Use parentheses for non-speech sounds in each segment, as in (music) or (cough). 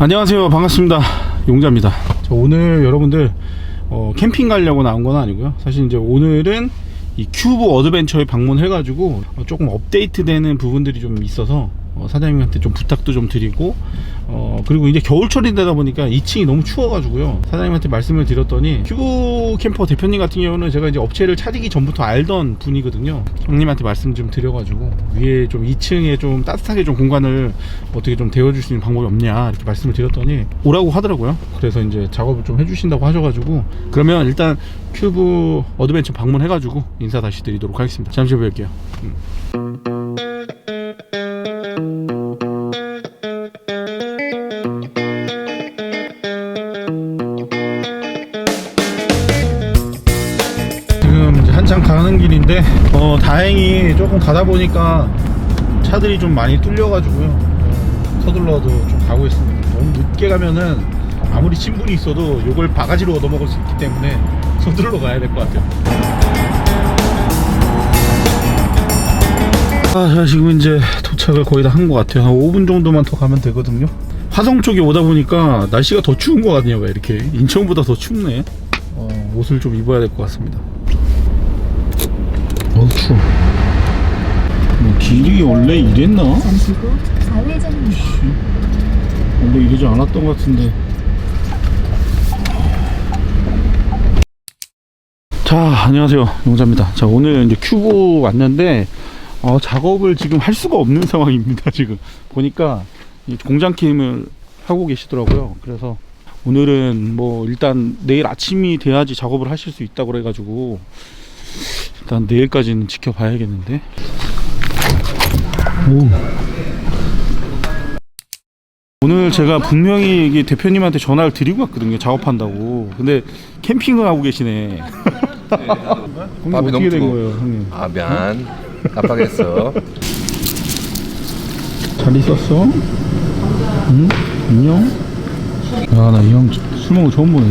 안녕하세요. 반갑습니다. 용자입니다. 자, 오늘 여러분들 어, 캠핑 가려고 나온 건 아니고요. 사실 이제 오늘은 이 큐브 어드벤처에 방문해 가지고 어, 조금 업데이트 되는 부분들이 좀 있어서 어, 사장님한테 좀 부탁도 좀 드리고 어, 그리고 이제 겨울철이 되다 보니까 2층이 너무 추워가지고요. 사장님한테 말씀을 드렸더니 큐브 캠퍼 대표님 같은 경우는 제가 이제 업체를 차리기 전부터 알던 분이거든요. 형님한테 말씀 좀 드려가지고 위에 좀 2층에 좀 따뜻하게 좀 공간을 어떻게 좀 데워줄 수 있는 방법이 없냐 이렇게 말씀을 드렸더니 오라고 하더라고요. 그래서 이제 작업을 좀 해주신다고 하셔가지고 그러면 일단 큐브 어드벤처 방문해가지고 인사 다시 드리도록 하겠습니다. 잠시 후에 뵐게요. 음. 가는 길인데 어 다행히 조금 가다 보니까 차들이 좀 많이 뚫려가지고요 어, 서둘러도 좀 가고 있습니다 너무 늦게 가면은 아무리 친분이 있어도 요걸 바가지로 얻어먹을 수 있기 때문에 서둘러 가야 될 것 같아요 아, 자, 지금 이제 도착을 거의 다 한 것 같아요. 한 5분 정도만 더 가면 되거든요. 화성 쪽에 오다 보니까 날씨가 더 추운 것 같네요. 왜 이렇게 인천보다 더 춥네. 어, 옷을 좀 입어야 될 것 같습니다. 어우 추워. 뭐 길이 원래 이랬나? 잠시 후 좌회전입니다. 원래 이러지 않았던 것 같은데. 자, 안녕하세요. 용자입니다. 자, 오늘 이제 큐브 왔는데, 어, 작업을 지금 할 수가 없는 (laughs) 상황입니다. 지금. 보니까 이 공장 캠을 하고 계시더라고요. 그래서 오늘은 뭐 일단 내일 아침이 돼야지 작업을 하실 수 있다고 그래가지고 일단 내일까지는 지켜봐야겠는데. 오. 오늘 제가 분명히 이게 대표님한테 전화를 드리고 왔거든요. 작업한다고. 근데 캠핑을 하고 계시네. (laughs) 밥이 어떻게 된 뜨거워. 거예요, 형님? 아 미안 깜빡했어 잘 있었어? 응? 안녕? 야, 나 이 형술거 처음 보네.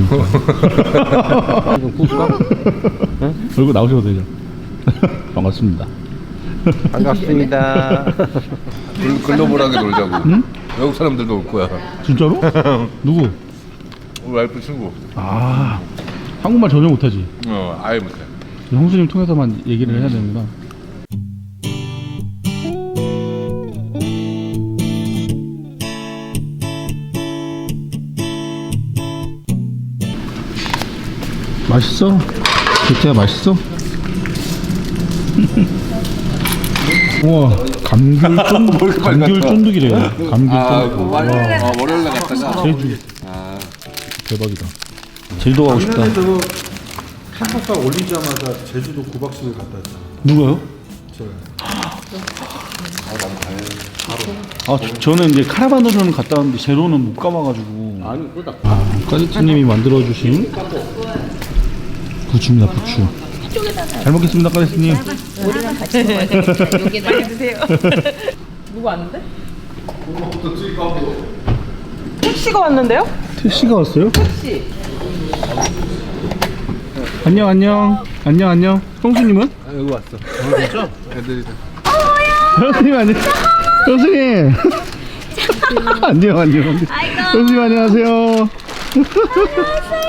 (laughs) 얼굴 나오셔도 되죠. (laughs) 반갑습니다. 반갑습니다 (laughs) 글, 글로벌하게 놀자고 응? 외국 사람들도 올 거야 진짜로? (laughs) 누구? 우리 와이프 친구 아, 한국말 전혀 못하지. 어 아예 못해 형수님 통해서만 얘기를 해야 되는구나. 맛있어? 개태야 맛있어? 우와 감귤 (laughs) 쫀 감귤 쫀득이래 감귤 쫀득 와 아, 월요일날 갔다가 제주 대박이다 제주도 가고 싶다 작년에도 캠퍼카 올리자마자 제주도 9박씩을 갔다 왔잖아. 누가요? 저요. 아, 저, 저는 이제 카라반으로는 갔다 왔는데 제로는 못 가봐가지고. 아니, 그다. 아, 까지치님이 만들어주신 부추입니다, 부추. 잘 먹겠습니다, 까지치님. (laughs) 누구 왔는데? 택시가 왔는데요? 택시가 왔어요? 택시. 안녕, 안녕. 안녕, 안녕. 형수님은? 여기 왔어 진짜? 애들이 형수님, 안녕. 형수님. (laughs) 안녕, 안녕. 형수님, 안녕하세요. 그러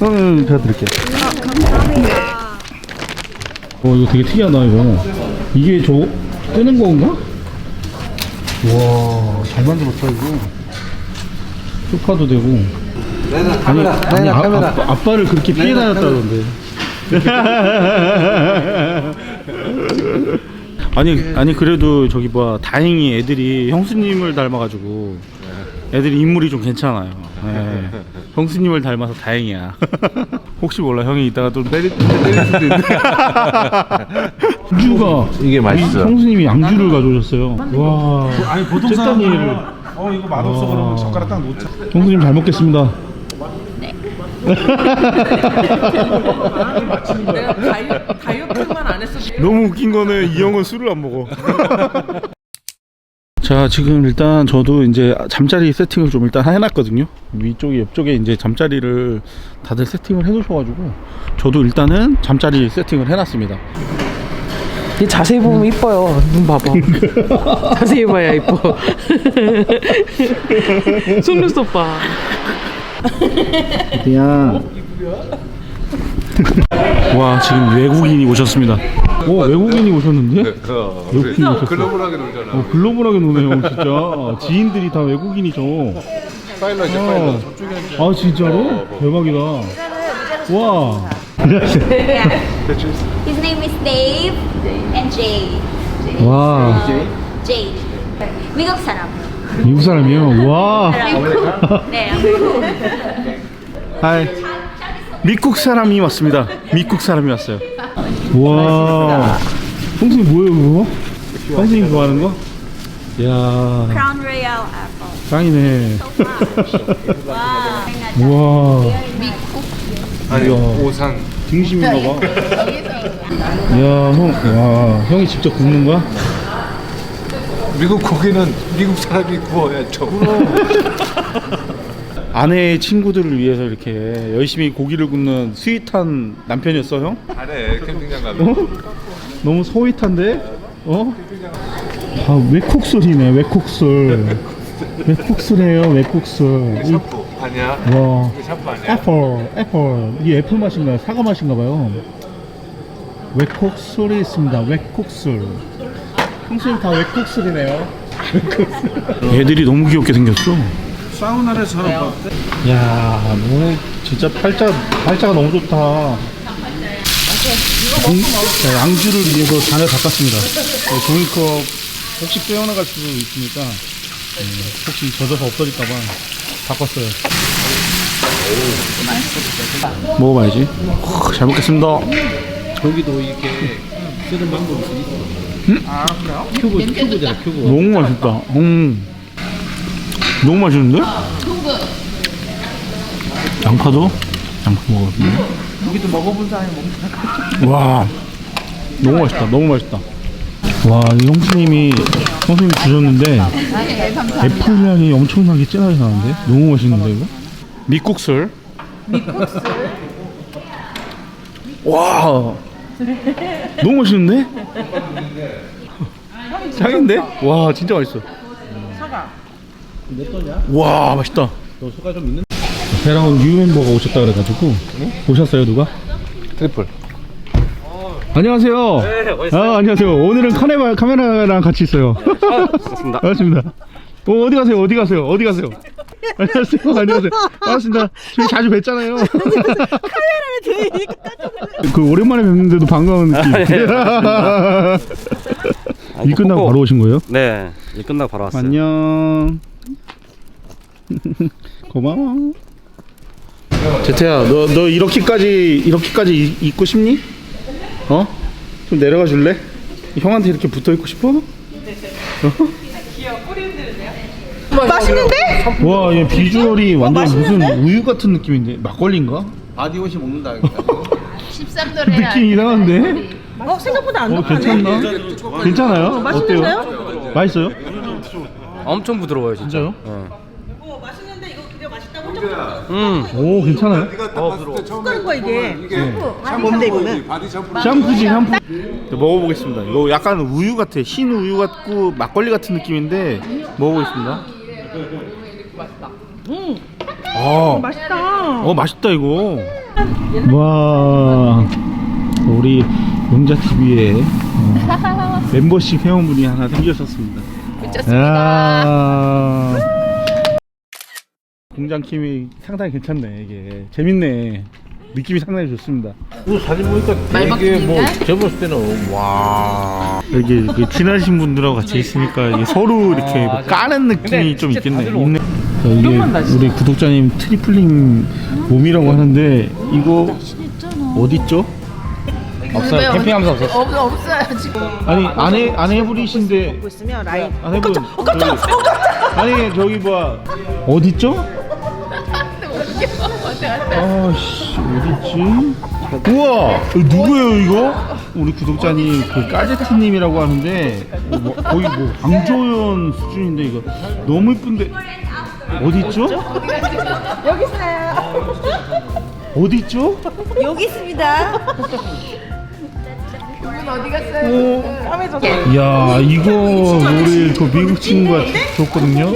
면 제가 드릴게요. 어, 이거 되게 특이하다, 이거. 이게 저, 끄는 건가? 와, 잘 만들었다, 이거. 소파도 되고. 아니, 아니 아, 아빠, 아빠를 그렇게 피해 다녔다던데. (laughs) 아니, 아니, 그래도 저기 뭐야, 다행히 애들이 형수님을 닮아가지고. 애들이 인물이 좀 괜찮아요. 네. 형수님을 닮아서 다행이야. (laughs) 혹시 몰라, 형이 이따가 좀 때릴, 때릴 수도 있는데. 양주가. (laughs) 이게 맛있어. 형수님이 양주를 가져오셨어요. 와. 아니 보통 쨌다니를. 사람들은 어 이거 맛없어 그러면 젓가락 딱 놓자. 형수님 잘 먹겠습니다. (laughs) 내가 다이, 다이어트만 안 했어. 너무 웃긴 거는 이 형은 술을 안 먹어. 자, 지금 일단 저도 이제 잠자리 세팅을 좀 일단 해놨거든요. 위쪽에 옆쪽에 이제 잠자리를 다들 세팅을 해놓으셔가지고 저도 일단은 잠자리 세팅을 해놨습니다. 얘 자세히 보면 이뻐요. 눈 봐봐. (laughs) 자세히 봐야 이뻐. 속눈썹 봐. 그냥 와 지금 외국인이 오셨습니다. 오 외국인이 오셨는데? 어, 이렇게 오셨어. 글로벌하게 놀잖아. 어, 글로벌하게 노네요 진짜. 지인들이 다 외국인이죠. 파일럿이 어. 이제 아 진짜로? 대박이다. 와. His name is Dave and Jay. 와. Jay. 미국 사람. 미국 사람이요? 와. 네. 하이. 미국 사람이 왔습니다. 미국 사람이 왔어요. 와. 형수님 뭐예요 그거? 형수님 좋아하는 거? 야 Crown Royal apple. 짱이네. 와. 와. 아니 이야. 오산. 등심인가 봐. 야, 형, 와, 형이 직접 굽는 거야? 미국 고기는 미국 사람이 구워야죠. (laughs) 아내의 친구들을 위해서 이렇게 열심히 고기를 굽는 스윗한 남편이었어, 형? 잘해 캠핑장 가면. 어? 너무 소윗한데? 어? 아, 외국술이네, 외국술. 외국술이에요, 외국술. 이- 샴푸 아니야? 와. 이거 샴푸 아니야? 애플, 애플. 이게 애플 맛인가요? 사과 맛인가 봐요. 외국술이 있습니다. 외국술. 형수님 다 외국술이네요. (laughs) 애들이 너무 귀엽게 생겼어. 하는 거 어때? 야, 뭐 진짜 팔자 팔자가 너무 좋다. 공- 자, 양주를 위해서 잔을 바꿨습니다. 네, 종이컵 혹시 빼어나갈 수도 있으니까 네, 혹시 젖어서 없어질까봐 바꿨어요. 먹어봐야지. 후, 잘 먹겠습니다. 저기도 이렇게 쓰는 방법이 있어. 아 그래요? 큐브 큐브잖아 큐브. 너무 맛있다. 음. 너무 맛있는데? 양파도? 양파 먹었는데? 여기도 먹어본 사람이 먹는 와 너무 맛있다 너무 맛있다. 와이 형수님이 형수님이 주셨는데 애플 향이 엄청나게 진하게 나는데? 너무 맛있는데 이거? 밑국술. 밑국술? 와 너무 맛있는데? 짱인데? 와 진짜 맛있어. 사과. 와 맛있다 너 소가 좀 있는? 새로운 뉴 멤버가 오셨다 그래가지고 오셨어요 누가? 트리플. 안녕하세요. 아, 안녕하세요. 오늘은 카메라, 카메라랑 같이 있어요. 반갑습니다. 반갑습니다. 어, 어디 가세요? 어디 가세요? 어디 가세요? 안녕하세요. 안녕하세요. 반갑습니다. 저희 자주 뵀잖아요. 그 오랜만에 뵙는데도 반가운 느낌. 일 끝나고 바로 오신 거예요? 네, 일 끝나고 바로 왔어요. 안녕. (laughs) 고마워. 제태야, 너, 너 이렇게까지, 이렇게까지 이- 있고 싶니? 어? 좀 내려가 줄래? 형한테 이렇게 붙어 있고 싶어? 맛있는데? 와, 얘 비주얼이 완전 무슨 우유 같은 느낌인데? 막걸리인가? 바디워시 먹는다. 느낌 이상한데? 어 생각보다 안 어. 괜찮나? 괜찮아요? 맛있는데요? 어때요? 맛있어요? 엄청 부드러워요, 진짜. 진짜요? 어 맛있는데 이거 그냥 맛있다고 혼자 음, 오, 괜찮아요? 끓는 거야 이게. 뭔데 이거는? 바디 샴푸. 샴푸지 샴푸 먹어보겠습니다 이거 약간 우유 같아 흰 우유 같고 막걸리 같은 느낌인데 먹어보겠습니다 음 아, 맛있다. 어 맛있다 이거 와 우리 용자TV에 어, (laughs) 멤버십 회원분이 하나 생기셨습니다 미쳤습니다 공장 킴이 상당히 괜찮네 이게 재밌네 느낌이 상당히 좋습니다 그 사진 보니까 되게 뭐 제가 봤을 때는 와. 여기 이렇게 친하신 분들하고 같이 있으니까 이게 서로 이렇게 뭐 까는 느낌이 좀 있겠네. 있네. 자, 이게 우리 구독자님 트리플링 몸이라고 하는데 이거 어디 있죠? 없어요. 캠핑하면서 없었어. 아니 아내 아내분이신데 보고 있으면 라인. 아내분 저기, 아니 저기 뭐 어디 있죠? 아씨 어디 있지? 우와 이거 누구예요 이거? 우리 구독자님 그 까제트님이라고 하는데 뭐, 뭐, 거의 뭐 강조연 수준인데 이거 너무 이쁜데 어디 있죠? 여기 있어요. 어디 있죠? 여기 있습니다. 이야 이거 우리 그 미국 친구가 줬거든요?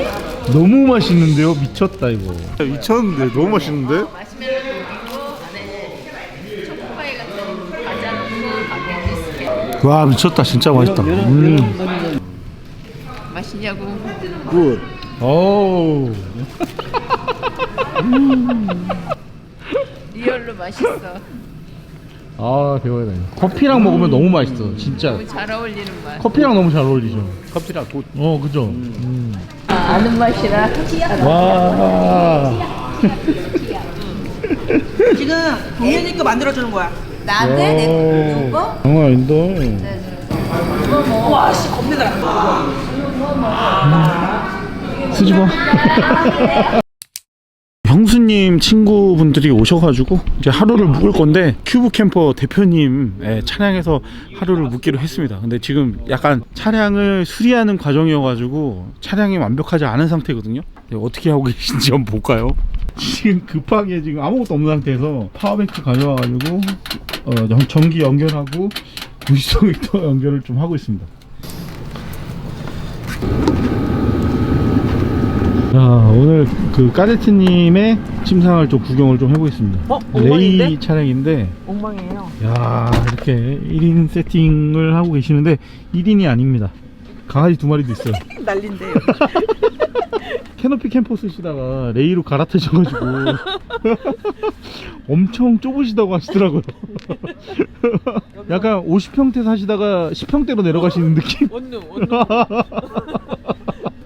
너무 맛있는데요? 미쳤다 이거. 미쳤는데? 너무 맛있는데? 와 미쳤다. 진짜 맛있다. 음. 맛있냐고. 굿. 어우. (laughs) 리얼로 맛있어. 아 배워야 돼 커피랑 먹으면 너무 맛있어 진짜 잘 어울리는 맛. 커피랑 너무 잘 어울리죠 커피랑 굿어 그죠 음. 아는 맛이라. 와 지금 동현이 거 만들어주는 거야. 나한테 내 누구? 장난 아닌데 와, 씨, 겁내더라. 쓰지 마. 형수님 친구분들이 오셔가지고 이제 하루를 묵을 건데 큐브 캠퍼 대표님 예, 차량에서 하루를 묵기로 했습니다. 근데 지금 약간 차량을 수리하는 과정이어가지고 차량이 완벽하지 않은 상태거든요. 네, 어떻게 하고 계신지 한번 볼까요? 지금 급하게 지금 아무것도 없는 상태에서 파워뱅크 가져와가지고 어, 전- 전기 연결하고 부시소미터 연결을 좀 하고 있습니다. 자 오늘 그 까제트님의 침상을 좀 구경을 좀 해보겠습니다. 어? 엉망인데? 레이 차량인데 엉망이에요. 야 이렇게 1인 세팅을 하고 계시는데 1인이 아닙니다. 강아지 두 마리도 있어요. (laughs) 난린데. (laughs) 캐노피 캠퍼 쓰시다가 레이로 갈아타셔가지고 (laughs) 엄청 좁으시다고 하시더라고요. 약간 50평대 사시다가 10평대로 내려가시는 느낌? 원룸, 원룸.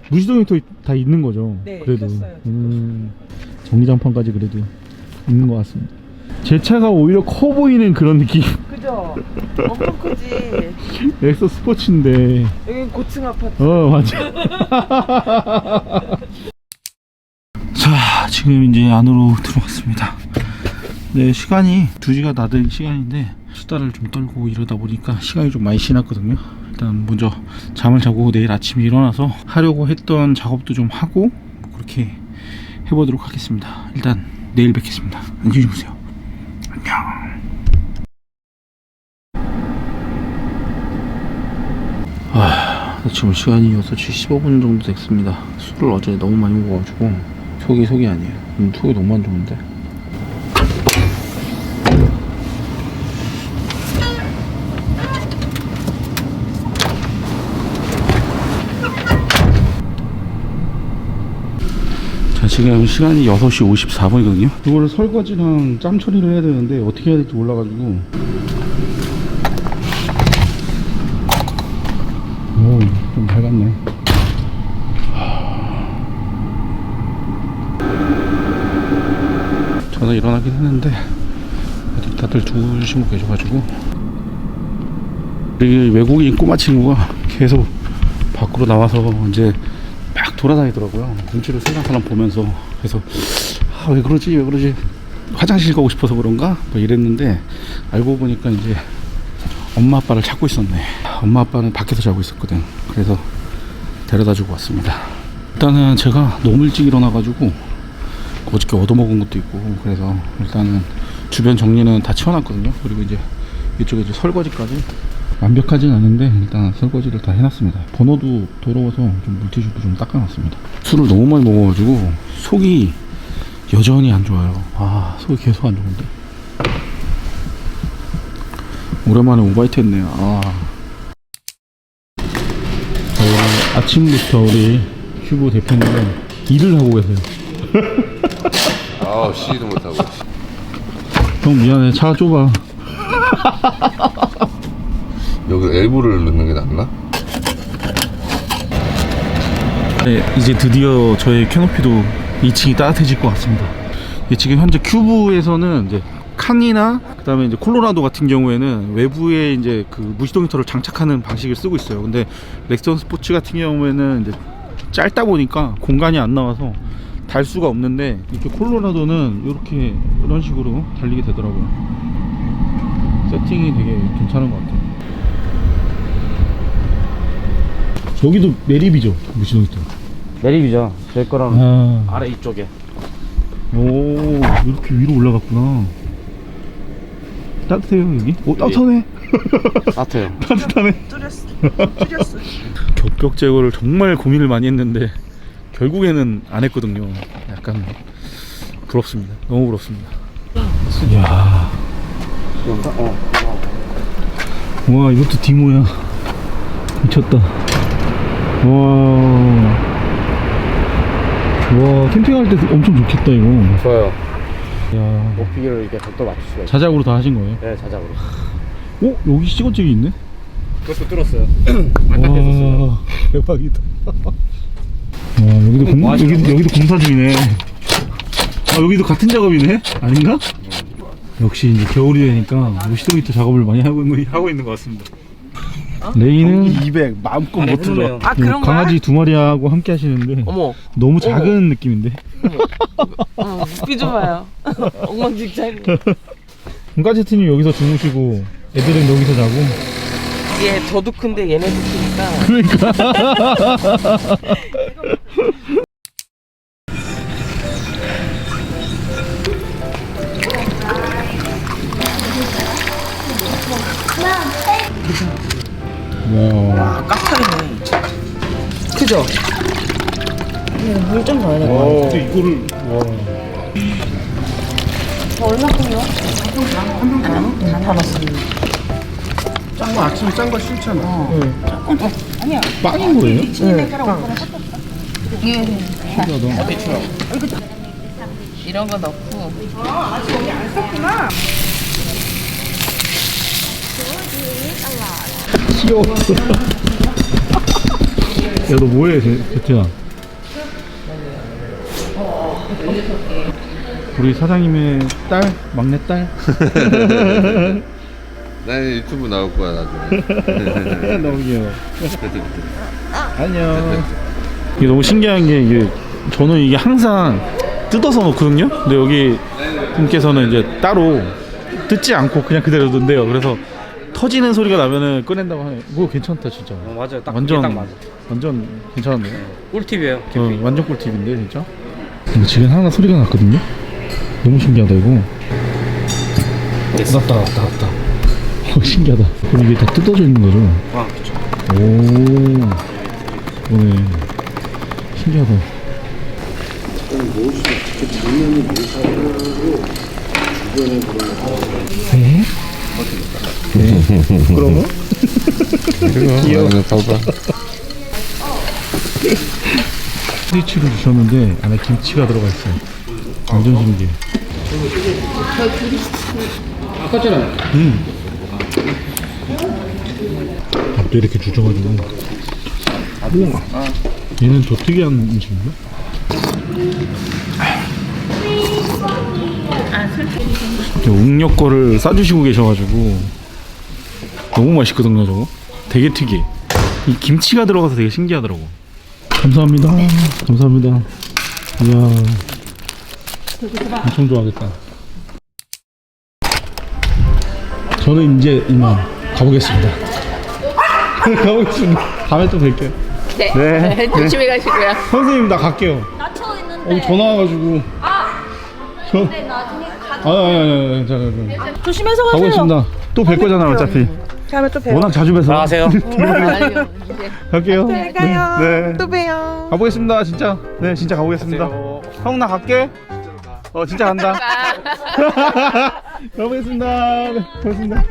무시동이 또 다 있는 거죠. 네, 그래도 켰어요. 음, 전기장판까지 그래도 있는 것 같습니다. 제 차가 오히려 커 보이는 그런 느낌. (laughs) 그죠? 엄청 크지. (laughs) 엑소 스포츠인데. 여긴 고층 아파트. 어 맞아. (laughs) 자 지금 이제 안으로 들어왔습니다. 네 시간이 2시가 나들 시간인데 수다를 좀 떨고 이러다 보니까 시간이 좀 많이 지났거든요. 일단 먼저 잠을 자고 내일 아침에 일어나서 하려고 했던 작업도 좀 하고 뭐 그렇게 해보도록 하겠습니다. 일단 내일 뵙겠습니다. 안녕히 주무세요. 안녕. 아, 지금 시간이 6시 15분 정도 됐습니다. 술을 어제 너무 많이 먹어가지고 속이 속이 아니에요. 음, 속이 너무 안 좋은데. 지금 시간이 6시 54분이거든요. 이거를 설거지랑 짬 처리를 해야 되는데 어떻게 해야 될지 몰라가지고 오, 좀 밝았네. 저는 일어나긴 했는데 다들 주무시고 계셔가지고 우리 외국인 꼬마 친구가 계속 밖으로 나와서 이제 막 돌아다니더라고요. 눈치를 세상 사람 보면서 그래서 아, 왜 그러지 왜 그러지 화장실 가고 싶어서 그런가 뭐 이랬는데 알고 보니까 이제 엄마 아빠를 찾고 있었네. 엄마 아빠는 밖에서 자고 있었거든. 그래서 데려다 주고 왔습니다. 일단은 제가 너무 일찍 일어나가지고 어저께 얻어먹은 것도 있고 그래서 일단은 주변 정리는 다 치워놨거든요. 그리고 이제 이쪽에 이제 설거지까지 완벽하진 않은데 일단 설거지를 다 해놨습니다. 번호도 더러워서 좀 물티슈도 좀 닦아놨습니다. 술을 너무 많이 먹어가지고 속이 여전히 안 좋아요. 아 속이 계속 안 좋은데. 오랜만에 오바이트 했네요. 아. 자, 오늘 아침부터 우리 휴보 대표님은 일을 하고 계세요. (laughs) 아 쉬지도 못하고 형 미안해. 차가 좁아. (laughs) 여기 엘보를 넣는 게 낫나? 네, 이제 드디어 저의 캐노피도 2층이 따뜻해질 것 같습니다. 이게 지금 현재 큐브에서는 이제 칸이나 그다음에 이제 콜로라도 같은 경우에는 외부에 이제 그 무시동 히터를 장착하는 방식을 쓰고 있어요. 근데 렉선 스포츠 같은 경우에는 이제 짧다 보니까 공간이 안 나와서 달 수가 없는데 이렇게 콜로라도는 이렇게 이런 식으로 달리게 되더라고요. 세팅이 되게 괜찮은 것 같아요. 여기도 매립이죠 무시동 히터. 내립이죠. 제 거랑 아. 아래 이쪽에. 오 이렇게 위로 올라갔구나 따뜻해요 여기? 오 따뜻하네 따뜻해요. (laughs) 따뜻하네. 뚫렸어. 뚫렸어. 겹벽 제거를 정말 고민을 많이 했는데 결국에는 안 했거든요. 약간 부럽습니다. 너무 부럽습니다. 이야. 와 이것도 디모야. 미쳤다. 와. 와 캠핑할 때 엄청 좋겠다 이거. 좋아요. 야. 높이를 이렇게 각도 맞출 수가 있어요. 자작으로 다 하신 거예요? 네, 자작으로. 어 여기 시건증이 있네. 그것도 뚫었어요. (clears throat) 와 대박이다. (laughs) 와 여기도 공, 여기도 여기도 공사 중이네. 아 여기도 같은 작업이네? 아닌가? 역시 이제 겨울이 되니까 루시도미터 작업을 많이 하고 있는 하고 있는 것 같습니다. 레이는 200 마음껏 못 들어. 아, 그런 거야? 강아지 두 마리하고 함께 하시는데 어머, 너무 작은 느낌인데. 어, 비좀 봐요. 엉망진창. 강아지트님 여기서 주무시고 애들은 여기서 자고. 얘 저도 큰데 얘네도 크니까. (laughs) (laughs) 와. 깍하네 그죠? 물좀 넣어야 돼. 와. 근데 이거를 와. 짠거 아침에 짠 거 싫잖아. 아니야. 빵인 거예요? 이런 거 넣고 귀여워. (laughs) 야, 너 뭐해, 제- 제트야? 우리 사장님의 딸, 막내 딸. (laughs) 나 유튜브 나올 거야 나중에. (laughs) 너무 귀여워. 안녕. 이게 너무 신기한 게 이게 저는 이게 항상 뜯어서 놓거든요. 근데 여기 분께서는 이제 따로 뜯지 않고 그냥 그대로 놓는데요. 그래서 터지는 소리가 나면은 꺼낸다고 하네. 그거 괜찮다 진짜. 어, 맞아요. 딱 완전 완전 딱 맞아. 완전 괜찮은데요. 꿀팁이에요. 어, 완전 꿀팁인데 진짜. 근데 지금 하나 소리가 났거든요. 너무 신기하다 이거. 났다 났다 났다. 어, 신기하다. 그럼 이게 다 뜯어져 있는 거죠? 아, 그렇죠. 오. 그러네. 신기하다. 네? 네. 그러면? 귀여워. 봐봐. 스위치를 주셨는데 안에 김치가 들어가 있어요. 완전 신기해. 아까잖아요. 음. 밥도 이렇게 주셔가지고. 우와. 얘는 더 특이한 음식인가? 이렇게 웅력 거를 싸주시고 계셔가지고 너무 맛있거든요 저거. 되게 특이해. 이 김치가 들어가서 되게 신기하더라고. 감사합니다. 감사합니다. 이야. 엄청 좋아하겠다. 저는 이제 이만 가보겠습니다. (laughs) 가보겠습니다. 다음에 또 뵐게요. 네, 네. (laughs) 조심히 가시고요. 선생님 나 갈게요. 나쳐 있는데. 어 전화 와가지고. 아. 저 근데 나중에 가. 아니 아니 아니 아니 자, 조심해서 가세요. 가보겠습니다. 또 뵐 거잖아 어차피 다음에 또 봬요. 워낙 자주 뵈서. 나가세요. (laughs) 아니요, 이제 갈게요. 잘 가요. 네. 또 봬요. 가보겠습니다 진짜. 네 진짜 가보겠습니다. 형 나 갈게. 어 진짜 간다. (laughs) (laughs) 가보겠습니다. 네 가보겠습니다.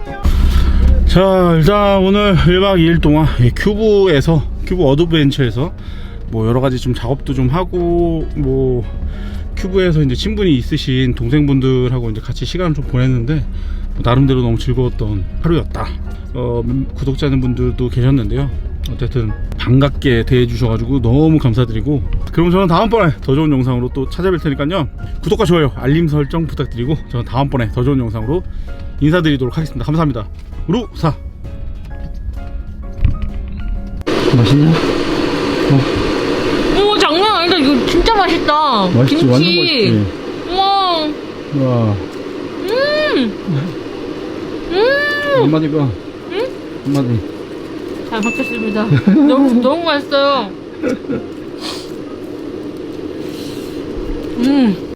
자 일단 오늘 1박 2일 동안 이 큐브에서 큐브 어드벤처에서 뭐 여러 가지 좀 작업도 좀 하고 뭐 큐브에서 이제 친분이 있으신 동생분들하고 이제 같이 시간을 좀 보냈는데 뭐 나름대로 너무 즐거웠던 하루였다. 어, 음, 구독자분들도 계셨는데요. 어쨌든 반갑게 대해주셔가지고 너무 감사드리고 그럼 저는 다음번에 더 좋은 영상으로 또 찾아뵐 테니까요. 구독과 좋아요 알림 설정 부탁드리고 저는 다음번에 더 좋은 영상으로 인사드리도록 하겠습니다. 감사합니다. 우루사. 맛있냐? 오 장난 아니다. 이거 진짜 맛있다. 맛있지 김치. 완전 맛있지. 우와. 와. 음 음잘 한마디 봐 한마디. 먹겠습니다. (laughs) 너무 너무 맛있어요. (laughs) 음